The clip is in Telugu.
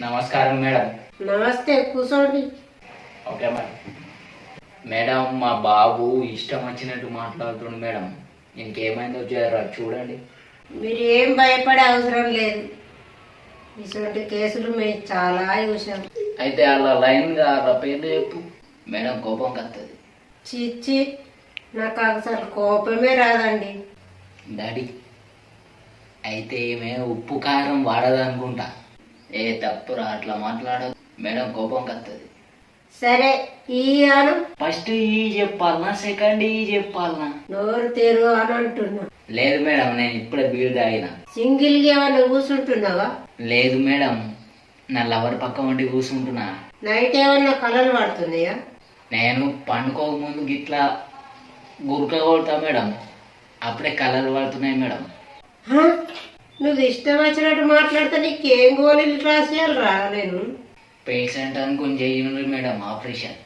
నమస్కారం మేడం. నమస్తే కూర్చోండి ఓకే మేడం. మేడం మా బాబు ఇష్టం వచ్చినట్టు మాట్లాడుతుండు మేడం. ఇంకేమైందో జర చూడండి. మీరు ఏం భయపడే అవసరం లేదు. ఇటువంటి కేసులు మేము చాలా చూసాం అయితే అలా లైన్గా అలా పేర్లు చెప్పు. మేడం కోపం కత్తది. చిచ్చి నాకు అసలు కోపమే రాదండి. డాడీ అయితే ఈమె ఉప్పు కారం వాడదనుకుంటా. ఏ తప్పురా అట్లా మాట్లాడదు. మేడం కోపం కత్తది. సరే ఈ అను. ఫస్ట్ ఈ చెప్పాలనా సెకండ్ ఈ చెప్పాలనా? నోరు తెరు అని అంటున్నా. లేదు మేడం నేను ఇప్పుడే బీడు తాగిన. సింగిల్గా ఏమైనా కూర్చుంటున్నావా లేదు మేడం నా లవర్ పక్క వండి కూర్చుంటున్నా నైట్ ఏమన్నా కలలు పడుతున్నాయా? నేను పండుకోక ముందు గిట్లా గురక కొడతా మేడం. అప్పుడే కలర్ పడుతున్నాయి మేడం? నువ్వు ఇష్టం వచ్చినట్టు మాట్లాడితే నీకేం గోళీలు రాసేయాలి రా నేను పేషెంట్ అనుకుని చేయండి మేడం ఆపరేషన్?